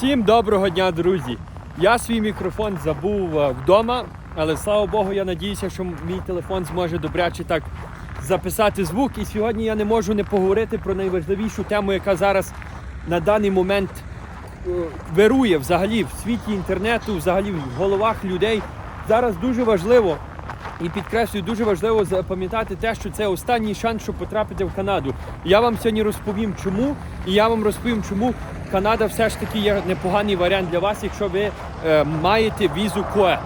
Всім доброго дня, друзі! Я свій мікрофон забув е, вдома, але слава Богу, я надіюся, що мій телефон зможе добряче так записати звук. І сьогодні я не можу не поговорити про найважливішу тему, яка зараз на даний момент е, вирує взагалі в світі інтернету, взагалі в головах людей. Зараз дуже важливо і підкреслюю, дуже важливо запам'ятати те, що це останній шанс, щоб потрапити в Канаду. Я вам сьогодні розповім, чому, і я вам розповім, чому Канада все ж таки є непоганий варіант для вас, якщо ви е, маєте візу КОЕТ.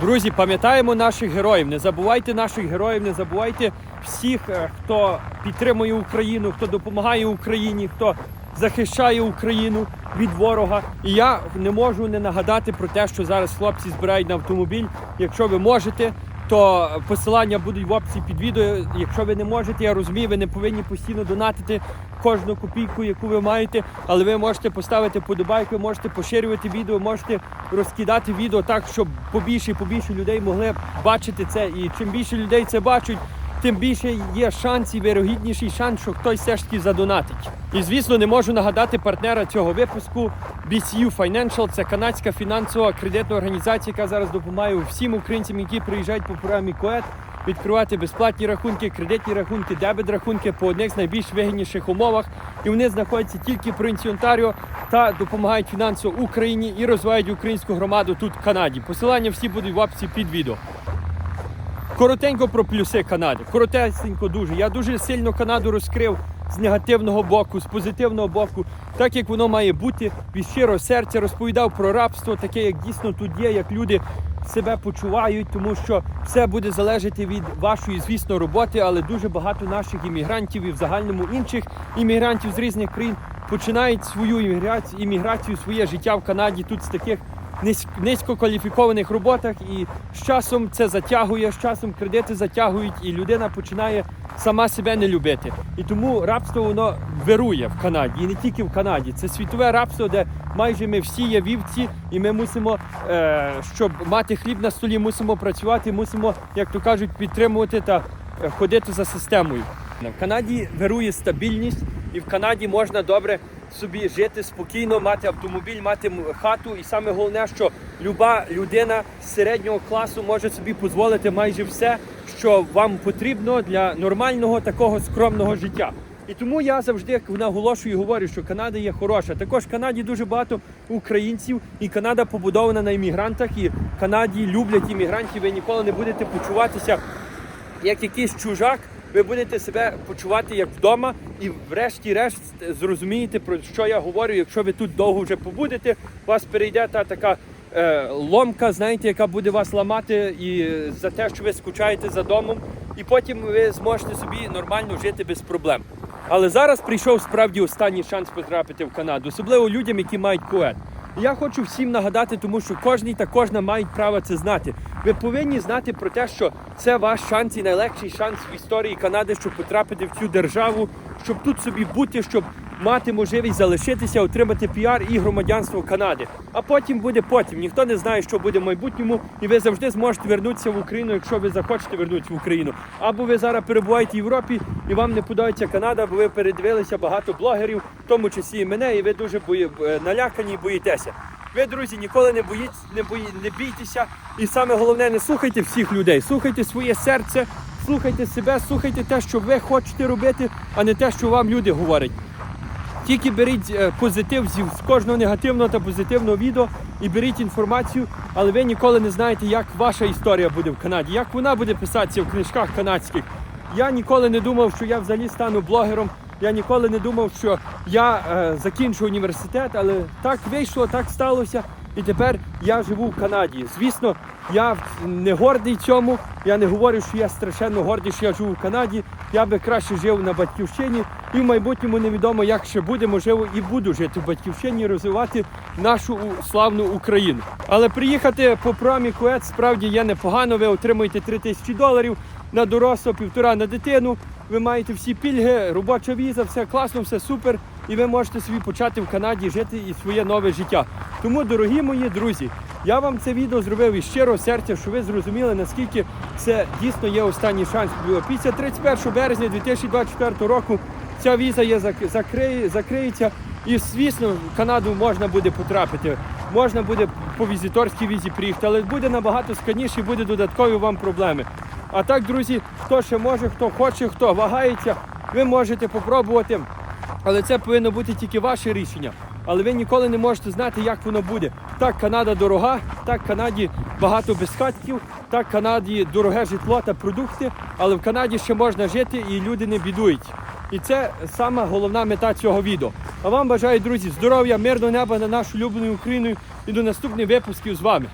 Друзі, пам'ятаємо наших героїв. Не забувайте наших героїв, не забувайте всіх, е, хто підтримує Україну, хто допомагає Україні, хто захищає Україну від ворога. І я не можу не нагадати про те, що зараз хлопці збирають на автомобіль. Якщо ви можете, то посилання будуть в описі під відео. Якщо ви не можете, я розумію, ви не повинні постійно донатити кожну копійку, яку ви маєте, але ви можете поставити подобайку, можете поширювати відео, можете розкидати відео так, щоб побільше і побільше людей могли бачити це. І чим більше людей це бачать, тим більше є шанс і вирогідніший шанс, що хтось все ж таки задонатить. І звісно, не можу нагадати партнера цього випуску BCU Financial. Це канадська фінансова кредитна організація, яка зараз допомагає всім українцям, які приїжджають по програмі КОЕТ, відкривати безплатні рахунки, кредитні рахунки, дебет рахунки по одних з найбільш вигідніших умовах. І вони знаходяться тільки в провінції Онтаріо та допомагають фінансово Україні і розвивають українську громаду тут в Канаді. Посилання всі будуть в описі під відео. Коротенько про плюси Канади. Коротесенько дуже. Я дуже сильно Канаду розкрив з негативного боку, з позитивного боку, так як воно має бути від щирого серця. Розповідав про рабство, таке, як дійсно тут є, як люди себе почувають, тому що все буде залежати від вашої, звісно, роботи, але дуже багато наших іммігрантів і в загальному інших іммігрантів з різних країн починають свою імміграцію, імміграцію, своє життя в Канаді тут з таких низькокваліфікованих роботах, і з часом це затягує, з часом кредити затягують, і людина починає сама себе не любити. І тому рабство воно вирує в Канаді, і не тільки в Канаді. Це світове рабство, де майже ми всі є вівці, і ми мусимо, е, щоб мати хліб на столі, мусимо працювати, мусимо, як то кажуть, підтримувати та е, ходити за системою. В Канаді вирує стабільність, і в Канаді можна добре собі жити спокійно, мати автомобіль, мати хату. І саме головне, що люба людина середнього класу може собі дозволити майже все, що вам потрібно для нормального такого скромного життя. І тому я завжди наголошую і говорю, що Канада є хороша. Також в Канаді дуже багато українців, і Канада побудована на іммігрантах. І Канаді люблять іммігрантів. Ви ніколи не будете почуватися як якийсь чужак, ви будете себе почувати як вдома, і врешті-решт зрозумієте, про що я говорю. Якщо ви тут довго вже побудете, у вас перейде та така е, ломка, знаєте, яка буде вас ламати і за те, що ви скучаєте за домом, і потім ви зможете собі нормально жити без проблем. Але зараз прийшов справді останній шанс потрапити в Канаду, особливо людям, які мають коет. Я хочу всім нагадати, тому що кожний та кожна мають право це знати. Ви повинні знати про те, що це ваш шанс і найлегший шанс в історії Канади, щоб потрапити в цю державу, щоб тут собі бути, щоб мати можливість залишитися, отримати піар і громадянство Канади. А потім буде потім. Ніхто не знає, що буде в майбутньому, і ви завжди зможете вернутися в Україну, якщо ви захочете вернутися в Україну. Або ви зараз перебуваєте в Європі і вам не подобається Канада, бо ви передивилися багато блогерів, в тому числі і мене, і ви дуже бої... е, налякані і боїтеся. Ви, друзі, ніколи не боїтесь, не бої... не бійтеся. І саме головне, не слухайте всіх людей, слухайте своє серце, слухайте себе, слухайте те, що ви хочете робити, а не те, що вам люди говорять. Тільки беріть е, позитив з кожного негативного та позитивного відео і беріть інформацію, але ви ніколи не знаєте, як ваша історія буде в Канаді, як вона буде писатися в книжках канадських. Я ніколи не думав, що я взагалі стану блогером. Я ніколи не думав, що я е, закінчу університет, але так вийшло, так сталося. І тепер я живу в Канаді. Звісно, я не гордий цьому. Я не говорю, що я страшенно гордий, що я живу в Канаді. Я би краще жив на батьківщині, і в майбутньому невідомо, як ще буде, можливо, і буду жити в батьківщині, розвивати нашу славну Україну. Але приїхати по програмі КУЕТ справді є непогано. Ви отримуєте 3 тисячі доларів на дорослого, півтора на дитину. Ви маєте всі пільги, робоча віза, все класно, все супер. І ви можете собі почати в Канаді жити і своє нове життя. Тому, дорогі мої друзі, я вам це відео зробив із щирого серця, щоб ви зрозуміли, наскільки це дійсно є останній шанс. Після 31 березня 2024 року ця віза є зак- закриє, закриється. І звісно, в Канаду можна буде потрапити. Можна буде по візиторській візі приїхати, але буде набагато складніше і буде додаткові вам проблеми. А так, друзі, хто ще може, хто хоче, хто вагається, ви можете попробувати. Але це повинно бути тільки ваше рішення. Але ви ніколи не можете знати, як воно буде. Так, Канада дорога, так, Канаді багато безхатків, так, Канаді дороге житло та продукти, але в Канаді ще можна жити і люди не бідують. І це сама головна мета цього відео. А вам бажаю, друзі, здоров'я, мирного неба на нашу улюблену Україну і до наступних випусків з вами.